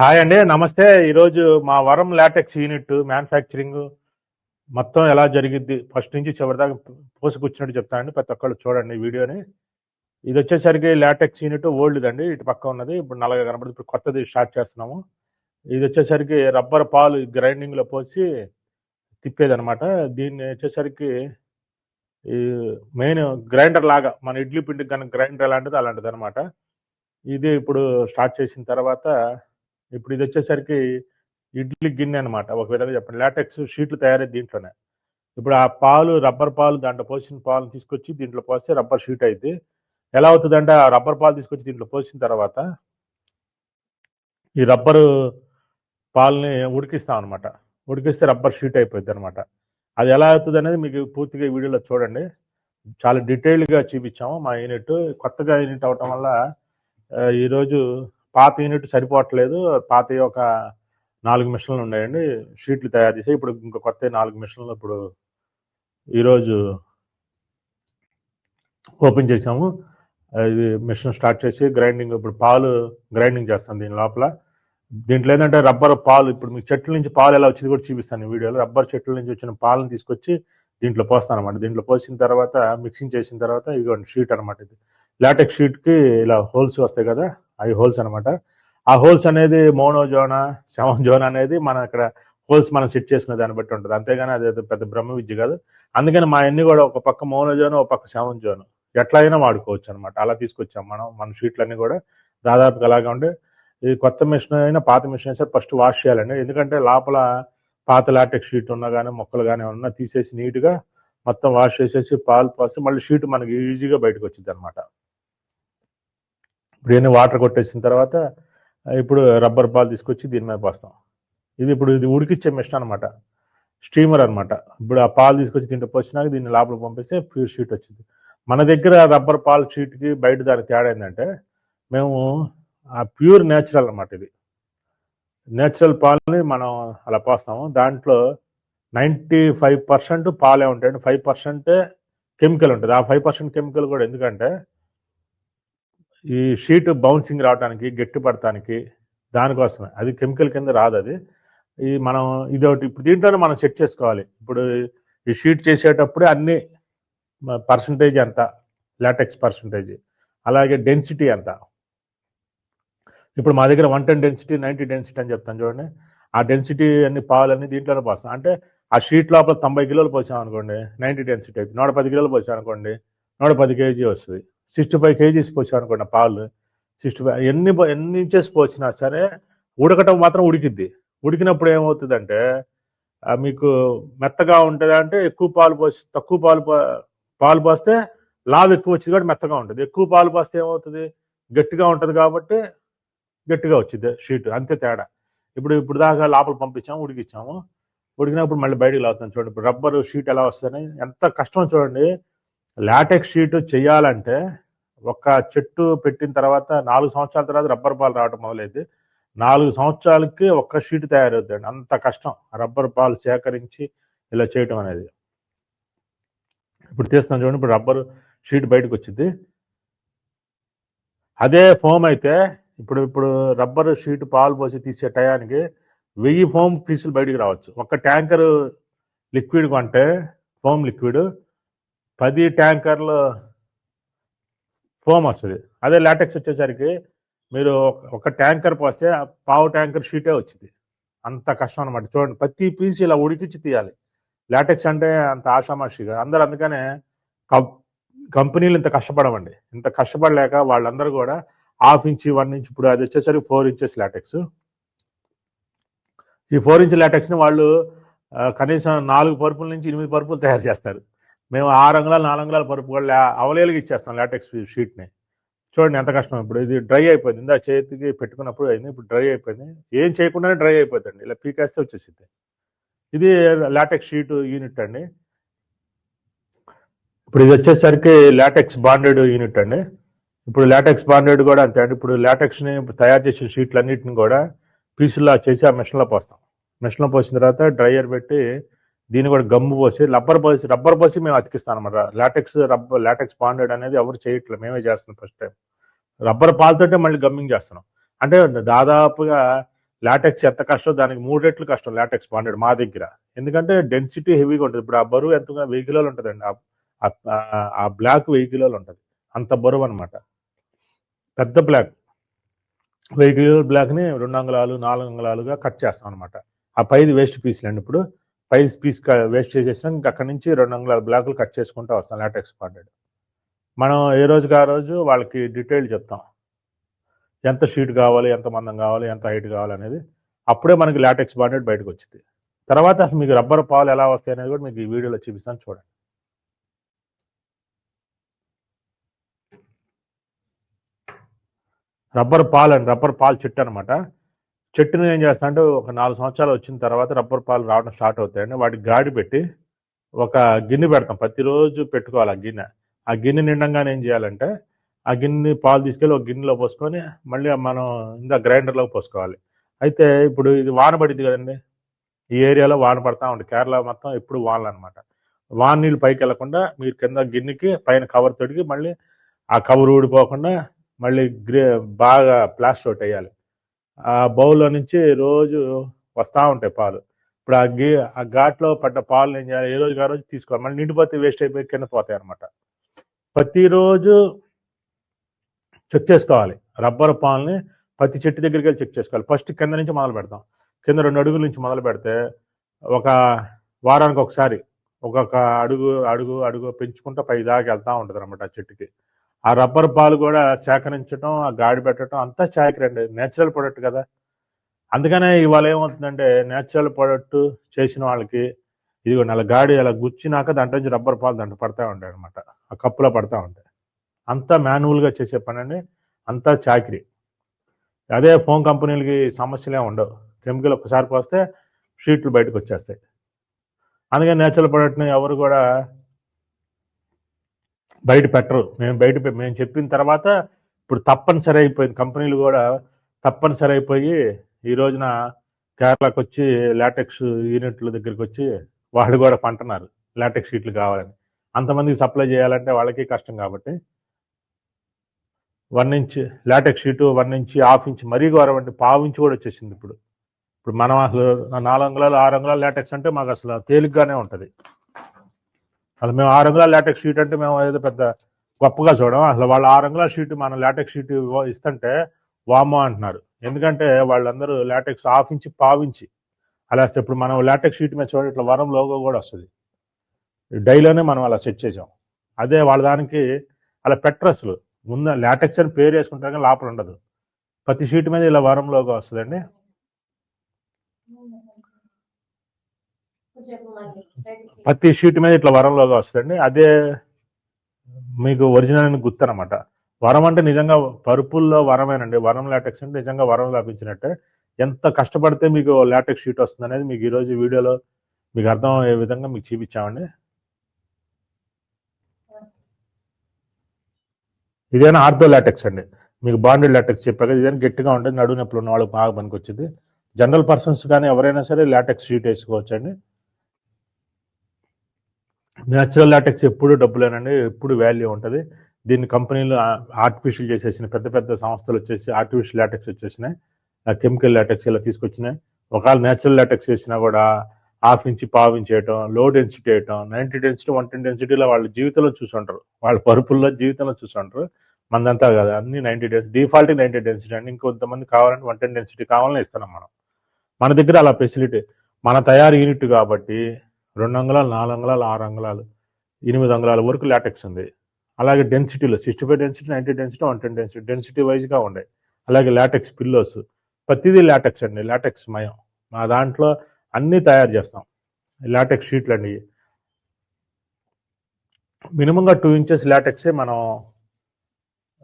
Hi అండి నమస్తే. ఈరోజు మా వరం లాటెక్స్ యూనిట్ మ్యానుఫ్యాక్చరింగ్ మొత్తం ఎలా జరిగిద్ది? ఫస్ట్ నుంచి చివరిదాకా పోసుకొచ్చినట్టు చెప్తానండి ప్రతి ఒక్కళ్ళు చూడండి వీడియోని. ఇది వచ్చేసరికి లాటెక్స్ యూనిట్ ఓల్డ్ అండి ఇటు పక్క ఉన్నది. ఇప్పుడు నల్లగా కనబడుతుంది ఇప్పుడు కొత్తది స్టార్ట్ చేస్తున్నాము. ఇది వచ్చేసరికి రబ్బర్ పాలు గ్రైండింగ్లో పోసి తిప్పేది అనమాట దీన్ని వచ్చేసరికి ఈ మెయిన్ గ్రైండర్ లాగా మన ఇడ్లీ పిండికి కనుక గ్రైండర్ ఎలాంటిది అలాంటిది అనమాట ఇది ఇప్పుడు స్టార్ట్ చేసిన తర్వాత ఇప్పుడు ఇది వచ్చేసరికి ఇడ్లీ గిన్నె అనమాట ఒక విధంగా చెప్పండి. లాటెక్స్ షీట్లు తయారయ్యేది దీంట్లోనే. ఇప్పుడు ఆ పాలు రబ్బర్ పాలు దాంట్లో పోసిన పాలు తీసుకొచ్చి దీంట్లో పోస్తే రబ్బర్ షీట్ అయితే ఎలా అవుతుందంటే ఆ రబ్బర్ పాలు తీసుకొచ్చి దీంట్లో పోసిన తర్వాత ఈ రబ్బరు పాలని ఉడికిస్తాం అనమాట ఉడికిస్తే రబ్బర్ షీట్ అయిపోద్ది అనమాట అది ఎలా అవుతుంది అనేది మీకు పూర్తిగా ఈ వీడియోలో చూడండి. చాలా డీటెయిల్డ్గా చూపించాము. మా యూనిట్ కొత్తగా యూనిట్ అవటం వల్ల ఈరోజు పాత యూనిట్ సరిపోవట్లేదు. పాత ఒక నాలుగు మిషన్లు ఉన్నాయండి. షీట్లు తయారు చేసి ఇప్పుడు ఇంకా కొత్త నాలుగు మిషన్లు ఇప్పుడు ఈరోజు ఓపెన్ చేసాము ఇది మిషన్ స్టార్ట్ చేసి గ్రైండింగ్ ఇప్పుడు పాలు గ్రైండింగ్ చేస్తాను దీని లోపల. దీంట్లో ఏంటంటే రబ్బర్ పాలు ఇప్పుడు మీకు చెట్ల నుంచి పాలు ఎలా వచ్చింది కూడా చూపిస్తాను ఈ వీడియోలో. రబ్బర్ చెట్ల నుంచి వచ్చిన పాలను తీసుకొచ్చి దీంట్లో పోస్తాను అనమాట దీంట్లో పోసిన తర్వాత మిక్సింగ్ చేసిన తర్వాత ఇదిగోండి షీట్ అనమాట ఇది. లాటెక్ షీట్కి ఇలా హోల్స్ వస్తాయి కదా. అవి హోల్స్ అనమాట ఆ హోల్స్ అనేది మోనో జోనా సెవెన్ జోన్ అనేది మన ఇక్కడ హోల్స్ మనం సెట్ చేసుకునే దాన్ని బట్టి ఉంటుంది. అంతేగాని అది పెద్ద బ్రహ్మ విద్య కాదు. అందుకని మా అన్ని కూడా ఒక పక్క మోనోజోన్ ఒక పక్క సెవెన్ జోన్ ఎట్లా అయినా వాడుకోవచ్చు అనమాట అలా తీసుకొచ్చాం మనం. మన షీట్లన్నీ కూడా దాదాపుగా అలాగే ఉండే. ఈ కొత్త మిషన్ అయినా పాత మిషన్ అయినా ఫస్ట్ వాష్ చేయాలండి. ఎందుకంటే లోపల పాత లాటెక్ షీట్ ఉన్నా కానీ మొక్కలు కానీ ఉన్నా తీసేసి నీట్గా మొత్తం వాష్ చేసేసి పాలు పోస్తే మళ్ళీ షీట్ మనకి ఈజీగా బయటకు వచ్చింది అనమాట ఇప్పుడు ఇవన్నీ వాటర్ కొట్టేసిన తర్వాత ఇప్పుడు రబ్బర్ పాలు తీసుకొచ్చి దీని మీద పోస్తాం. ఇది ఇప్పుడు ఇది ఉడికిచ్చే మిషన్ అనమాట స్టీమర్ అనమాట ఇప్పుడు ఆ పాలు తీసుకొచ్చి దీంట్లో వచ్చినాక దీన్ని లోపల పంపిస్తే ప్యూర్ షీట్ వచ్చింది. మన దగ్గర రబ్బర్ పాల్ షీట్కి బయట దానికి తేడా ఏంటంటే మేము ఆ ప్యూర్ నేచురల్ అనమాట ఇది. నేచురల్ పాలని మనం అలా పోస్తాము. దాంట్లో నైంటీ ఫైవ్ పర్సెంట్ పాలే ఉంటాయండి. ఫైవ్ పర్సెంటే కెమికల్ ఉంటుంది. ఆ ఫైవ్ పర్సెంట్ కెమికల్ కూడా ఎందుకంటే ఈ షీట్ బౌన్సింగ్ రావడానికి గట్టి పడటానికి దానికోసమే. అది కెమికల్ కింద రాదు అది. ఈ మనం ఇది ఒకటి ఇప్పుడు దీంట్లోనే మనం సెట్ చేసుకోవాలి. ఇప్పుడు ఈ షీట్ చేసేటప్పుడే అన్ని పర్సంటేజ్ ఎంత? LaTeX percentage. అలాగే డెన్సిటీ ఎంత? ఇప్పుడు మా దగ్గర one ten density ninety density అని చెప్తాను చూడండి. ఆ డెన్సిటీ అన్ని పాలన్నీ దీంట్లోనే పోస్తాం అంటే ఆ షీట్ లోపల తొంభై కిలోలు పోసాం అనుకోండి నైంటీ డెన్సిటీ అయితే నూట పది కిలోలు పోసాం అనుకోండి నూట పది కేజీ వస్తుంది. సిక్స్టీ ఫైవ్ కేజీస్ పోసాం అనుకోండి పాలు. సిక్స్టీ ఫైవ్ ఎన్ని ఎన్ని ఇంచెస్ పోసినా సరే ఉడకటం మాత్రం ఉడికిద్ది. ఉడికినప్పుడు ఏమవుతుందంటే మీకు మెత్తగా ఉంటుంది అంటే ఎక్కువ పాలు పోసి తక్కువ పాలు పాలు పోస్తే లాభ ఎక్కువ వచ్చింది కాబట్టి మెత్తగా ఉంటుంది. ఎక్కువ పాలు పోస్తే ఏమవుతుంది? గట్టిగా ఉంటుంది కాబట్టి గట్టిగా వచ్చింది షీట్. అంతే తేడా. ఇప్పుడు ఇప్పుడు దాకా లోపల పంపించాము ఉడికిచ్చాము. ఉడికినప్పుడు మళ్ళీ బయటకు లాగుతాం చూడండి. ఇప్పుడు రబ్బర్ షీట్ ఎలా వస్తుందని ఎంత కష్టం చూడండి. లాటెక్స్ షీట్ చేయాలంటే ఒక చెట్టు పెట్టిన తర్వాత నాలుగు సంవత్సరాల తర్వాత రబ్బర్ పాలు రావడం మొదలైంది నాలుగు సంవత్సరాలకి ఒక్క షీట్ తయారవుతుంది అంత కష్టం. రబ్బర్ పాలు సేకరించి ఇలా చేయటం అనేది. ఇప్పుడు తీస్తున్నాం చూడండి. ఇప్పుడు రబ్బర్ షీట్ బయటకు వచ్చింది అదే ఫోమ్ అయితే ఇప్పుడు ఇప్పుడు రబ్బర్ షీట్ పాలు పోసి తీసే టయానికి వెయ్యి ఫోమ్ పీసులు బయటికి రావచ్చు. ఒక ట్యాంకర్ లిక్విడ్ కొంటే ఫోమ్ లిక్విడ్ పది ట్యాంకర్లు ఫోమ్ వస్తుంది. అదే లాటెక్స్ వచ్చేసరికి మీరు ఒక- ట్యాంకర్ పోస్తే ఆ పావు ట్యాంకర్ షీటే వచ్చింది. అంత కష్టం అనమాట చూడండి ప్రతి పీస్ ఇలా ఉడికిచ్చి తీయాలి. లాటెక్స్ అంటే అంత ఆషామాషిగా. అందరు అందుకనే కంపెనీలు ఇంత కష్టపడమండి. ఇంత కష్టపడలేక వాళ్ళందరూ కూడా హాఫ్ ఇంచ్ వన్ ఇంచ్ ఇప్పుడు అది వచ్చేసరికి ఫోర్ ఇంచెస్ లాటెక్స్. ఈ ఫోర్ ఇంచ్ లాటెక్స్ని వాళ్ళు కనీసం నాలుగు పరుపుల నుంచి ఎనిమిది పరుపులు తయారు చేస్తారు. మేము ఆరు అంగుళాలు నాలుగు అంగుళాలు పరుపు కూడా అవలేలుగా ఇచ్చేస్తాం లాటెక్స్ షీట్ని చూడండి ఎంత కష్టం ఇప్పుడు ఇది డ్రై అయిపోయింది. ఇందా చేతికి పెట్టుకున్నప్పుడు అయింది ఇప్పుడు డ్రై అయిపోయింది. ఏం చేయకుండానే డ్రై అయిపోతుంది. ఇలా పీకేస్తే వచ్చేసింది ఇది లాటెక్స్ షీట్ యూనిట్ అండి. ఇప్పుడు ఇది వచ్చేసరికి లాటెక్స్ బాండెడ్ యూనిట్ అండి. ఇప్పుడు లాటెక్స్ బాండెడ్ కూడా అంతే అండి. ఇప్పుడు లాటెక్స్ని తయారు చేసిన షీట్లు అన్నిటిని కూడా పీసులా చేసి ఆ మెషిన్లో పోస్తాం. మెషిన్లో పోసిన తర్వాత డ్రైయర్ పెట్టి దీన్ని కూడా గమ్ము పోసి రబ్బర్ పోసి రబ్బర్ పోసి మేము అతికిస్తాం అనమాట లాటెక్స్ రబ్బర్ లాటెక్స్ బాండెడ్ అనేది ఎవరు చేయట్లేదు మేమే చేస్తున్నాం ఫస్ట్ టైం రబ్బర్ పాలతోటే మళ్ళీ గమ్మింగ్ చేస్తున్నాం. అంటే దాదాపుగా లాటెక్స్ ఎంత కష్టం దానికి మూడు రెట్లు కష్టం లాటెక్స్ బాండెడ్ మా దగ్గర. ఎందుకంటే డెన్సిటీ హెవీగా ఉంటుంది. ఇప్పుడు ఆ బరువు ఎంత వెయ్యి కిలోలు ఉంటుందండి. ఆ- ఆ- ఆ బ్లాక్ వెయ్యి కిలోలు ఉంటుంది. అంత బరువు అనమాట పెద్ద బ్లాక్ వెయ్యి కిలోల బ్లాక్ని రెండు అంగుళాలు నాలుగు అంగుళాలుగా కట్ చేస్తాం అనమాట ఆ పైది వేస్ట్ పీస్లు అండి ఇప్పుడు పై పీస్ వేస్ట్ చేసేసినాక అక్కడ నుంచి రెండు వందల బ్లాకులు కట్ చేసుకుంటూ వస్తాం లాటెక్స్ బాండెడ్ మనం ఏ రోజుకి ఆ రోజు వాళ్ళకి డీటెయిల్ చెప్తాం. ఎంత షీట్ కావాలి ఎంత మందం కావాలి ఎంత హైట్ కావాలి అనేది అప్పుడే మనకి లాటెక్స్ బాండెడ్ బయటకు వచ్చింది తర్వాత మీకు రబ్బర్ పాలు ఎలా వస్తాయి అనేది కూడా మీకు ఈ వీడియోలో చూపిస్తాను చూడండి. రబ్బర్ పాలు అండి రబ్బర్ పాలు చెట్టు అనమాట చెట్టును ఏం చేస్తా అంటే ఒక నాలుగు సంవత్సరాలు వచ్చిన తర్వాత రబ్బర్ పాలు రావడం స్టార్ట్ అవుతాయండి. వాటికి గాడి పెట్టి ఒక గిన్నె పెడతాం. ప్రతిరోజు పెట్టుకోవాలి ఆ గిన్నె. ఆ గిన్నె నిండంగానే ఏం చేయాలంటే ఆ గిన్నె పాలు తీసుకెళ్ళి ఒక గిన్నెలో పోసుకొని మళ్ళీ మనం ఇంకా గ్రైండర్లోకి పోసుకోవాలి. అయితే ఇప్పుడు ఇది వాన పడింది కదండి. ఈ ఏరియాలో వాన పడతా ఉంది. కేరళ మొత్తం ఎప్పుడు వానలు అనమాట వాన నీళ్ళు పైకి వెళ్ళకుండా మీరు కింద గిన్నెకి పైన కవర్ తొడిగి మళ్ళీ ఆ కవర్ ఊడిపోకుండా మళ్ళీ గ్రే బాగా ప్లాస్టర్ ఒకటి వేయాలి. ఆ బౌల్లో నుంచి రోజు వస్తూ ఉంటాయి పాలు. ఇప్పుడు ఆ గే ఆ ఘాట్లో పడ్డ పాలు ఏం చేయాలి? ఏ రోజు ఆ రోజు తీసుకోవాలి. మళ్ళీ నిండిపోతే వేస్ట్ అయిపోయి కింద పోతాయి అనమాట ప్రతిరోజు చెక్ చేసుకోవాలి. రబ్బర్ పాలని ప్రతి చెట్టు దగ్గరికి వెళ్ళి చెక్ చేసుకోవాలి. ఫస్ట్ కింద నుంచి మొదలు పెడతాం. కింద రెండు అడుగుల నుంచి మొదలు పెడితే ఒక వారానికి ఒకసారి ఒక్కొక్క అడుగు అడుగు అడుగు పెంచుకుంటూ పై దాకా వెళ్తూ ఉంటుంది అనమాట ఆ చెట్టుకి. ఆ రబ్బర్ పాలు కూడా సేకరించడం ఆ గాడి పెట్టడం అంతా చాకరండి. నేచురల్ ప్రొడక్ట్ కదా. అందుకనే ఇవాళ ఏమవుతుందంటే నేచురల్ ప్రొడక్ట్ చేసిన వాళ్ళకి ఇదిగో నెల గాడి అలా గుచ్చినాక దాంట్లో నుంచి రబ్బర్ పాలు దాంట్లో పడతా ఉంటాయి అనమాట ఆ కప్పులో పడతా ఉంటాయి. అంతా మాన్యువల్గా చేసే పని అండి అంతా చాకరీ. అదే ఫోన్ కంపెనీలకి సమస్యలే ఉండవు. కెమికల్ ఒక్కసారి పోస్తే షీట్లు బయటకు వచ్చేస్తాయి. అందుకని నేచురల్ ప్రొడక్ట్ని ఎవరు కూడా బయట పెట్టరు. మేము బయట మేము చెప్పిన తర్వాత ఇప్పుడు తప్పనిసరి అయిపోయింది. కంపెనీలు కూడా తప్పనిసరి అయిపోయి ఈ రోజున కేరళకు వచ్చి లాటెక్స్ యూనిట్ల దగ్గరికి వచ్చి వాళ్ళు కూడా పంటున్నారు. లాటెక్స్ షీట్లు కావాలని. అంతమందికి సప్లై చేయాలంటే వాళ్ళకి కష్టం కాబట్టి. One inch latex sheet one inch half inch మరీ ఘోరం అంటే పావు ఇంచ్ కూడా వచ్చేసింది ఇప్పుడు. ఇప్పుడు మనం అసలు నాలుగు అంగుళాలు ఆరు అంగుళాలు లాటెక్స్ అంటే మాకు అసలు తేలిగ్గానే ఉంటుంది. అసలు మేము ఆరు అంగుళాల లాటెక్స్ షీట్ అంటే మేము ఏదో పెద్ద గొప్పగా చూడం అసలు వాళ్ళు ఆరు అంగుళాల షీట్ మనం లాటెక్స్ షీట్ ఇస్తుంటే వామో అంటున్నారు. ఎందుకంటే వాళ్ళందరూ లాటెక్స్ ఆఫించి పావించి అలా వస్తే ఇప్పుడు మనం లాటెక్స్ షీట్ మీద చూడండి ఇట్లా వరం లోగో కూడా వస్తుంది. డైలోనే మనం అలా సెట్ చేసాం. అదే వాళ్ళ దానికి అలా పెట్రస్లు. అసలు ముందు లాటెక్స్ అని పేరు వేసుకుంటారు కానీ లోపల ఉండదు. ప్రతి షీట్ మీద ఇలా వరం లోగో వస్తుందండి. ప్రతి షీట్ మీద ఇట్లా వరంలోగా వస్తుంది అదే మీకు ఒరిజినల్ అని గుర్తు అనమాట వరం అంటే నిజంగా పరుపుల్లో వరమేనండి. వరం లాటెక్స్ అంటే నిజంగా వరం లభించినట్టే ఎంత కష్టపడితే మీకు లాటెక్స్ షీట్ వస్తుంది అనేది మీకు ఈరోజు వీడియోలో మీకు అర్థం అయ్యే విధంగా మీకు చూపించామండి. ఇదేనా ఆర్థో లాటెక్స్ అండి. మీకు బాండెడ్ లాటెక్స్ చెప్పాక ఇదేనా గట్టిగా ఉంటుంది నడువు నొప్పులు ఉన్న వాళ్ళకి బాగా పనికొచ్చింది. జనరల్ పర్సన్స్ కానీ ఎవరైనా సరే లాటెక్స్ షీట్ వేసుకోవచ్చు అండి న్యాచురల్ లాటెక్స్ ఎప్పుడు డబ్బులేనండి ఎప్పుడు వాల్యూ ఉంటుంది. దీన్ని కంపెనీలు ఆర్టిఫిషియల్ చేసేసిన పెద్ద పెద్ద సంస్థలు వచ్చేసి ఆర్టిఫిషియల్ లాటెక్స్ వచ్చేసినాయి. కెమికల్ లాటెక్స్ ఇలా తీసుకొచ్చినాయి. ఒకవేళ న్యాచురల్ లాటెక్స్ వేసినా కూడా హాఫ్ ఇంచ్ పావు ఇంచ్ వేయటం లో డెన్సిటీ వేయటం నైంటీ డెన్సిటీ వన్ టెన్ డెన్సిటీలో వాళ్ళ జీవితంలో చూసుంటారు. వాళ్ళ పరుపుల్లో జీవితంలో చూసుంటారు. మందంతా కదా. అన్ని ninety density default ninety density అండి. ఇంకొంతమంది కావాలంటే వన్ టెన్ డెన్సిటీ కావాలని ఇస్తున్నాం మనం. మన దగ్గర అలా ఫెసిలిటీ మన తయారు యూనిట్ కాబట్టి రెండు అంగుళాలు నాలుగు అంగుళాలు ఆరు అంగుళాలు ఎనిమిది అంగుళాల వరకు లాటెక్స్ ఉంది. అలాగే డెన్సిటీలో sixty five density ninety density one ten density density వైజ్గా ఉండే అలాగే లాటెక్స్ పిల్లోస్ ప్రతిదీ లాటెక్స్ అండి లాటెక్స్ మయం. మా దాంట్లో అన్నీ తయారు చేస్తాం. లాటెక్స్ షీట్లు అండి మినిమంగా టూ ఇంచెస్ లాటెక్సే మనం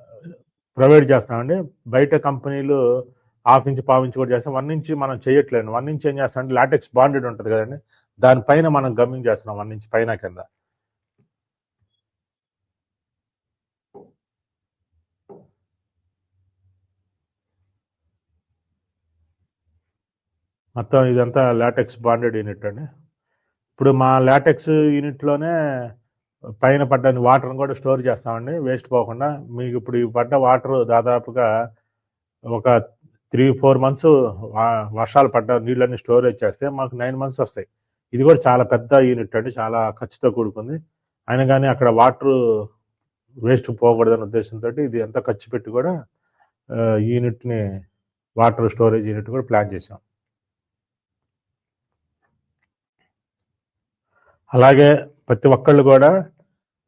uh, ప్రొవైడ్ చేస్తామండి. బయట కంపెనీలు హాఫ్ ఇంచ్ పావు ఇంచ్ కూడా చేస్తాం. వన్ ఇంచ్ మనం చేయట్లేదు వన్ ఇంచ్ ఏం చేస్తాం అంటే లాటెక్స్ బాండెడ్ ఉంటుంది కదండి. దానిపైన మనం గమ్యం చేస్తున్నాం అన్నించి పైన కింద. మొత్తం ఇదంతా లాటెక్స్ బాండెడ్ యూనిట్ అండి. ఇప్పుడు మా లాటెక్స్ యూనిట్లోనే పైన పడ్డ వాటర్ని కూడా స్టోర్ చేస్తామండి. వేస్ట్ పోకుండా మీకు ఇప్పుడు ఈ పడ్డ వాటర్ దాదాపుగా ఒక త్రీ ఫోర్ మంత్స్ వర్షాలు పడ్డ నీళ్ళని స్టోరేజ్ చేస్తే మాకు నైన్ మంత్స్ వస్తాయి. ఇది కూడా చాలా పెద్ద యూనిట్ అండి చాలా ఖర్చుతో కూడుకుంది. అయినా కానీ అక్కడ వాటర్ వేస్ట్ పోకూడదనే ఉద్దేశంతో ఇది ఎంత ఖర్చు పెట్టి కూడా యూనిట్ని వాటర్ స్టోరేజ్ యూనిట్ కూడా ప్లాన్ చేసాం అలాగే ప్రతి ఒక్కళ్ళు కూడా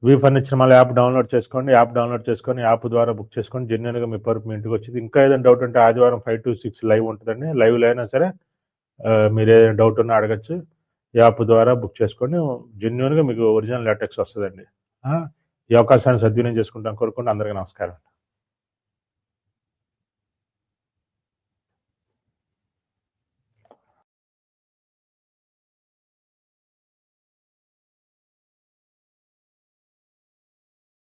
వీ ఫర్నిచర్ మళ్ళీ యాప్ డౌన్లోడ్ చేసుకోండి యాప్ డౌన్లోడ్ చేసుకొని యాప్ ద్వారా బుక్ చేసుకొని జెన్యున్గా మీ పరుపు మీ ఇంటికి వచ్చింది. ఇంకా ఏదైనా డౌట్ ఉంటే ఆదివారం ఫైవ్ టు సిక్స్ లైవ్ ఉంటుందండి. లైవ్లో అయినా సరే మీరు ఏదైనా డౌట్ ఉన్నా అడగచ్చు. యాప్ ద్వారా బుక్ చేసుకోండి జెన్యున్గా మీకు ఒరిజినల్ లాటెక్స్ వస్తుందండి. ఈ అవకాశాన్ని సద్వినియోగం చేసుకుంటాం. కోరుకుంటే అందరికీ నమస్కారం.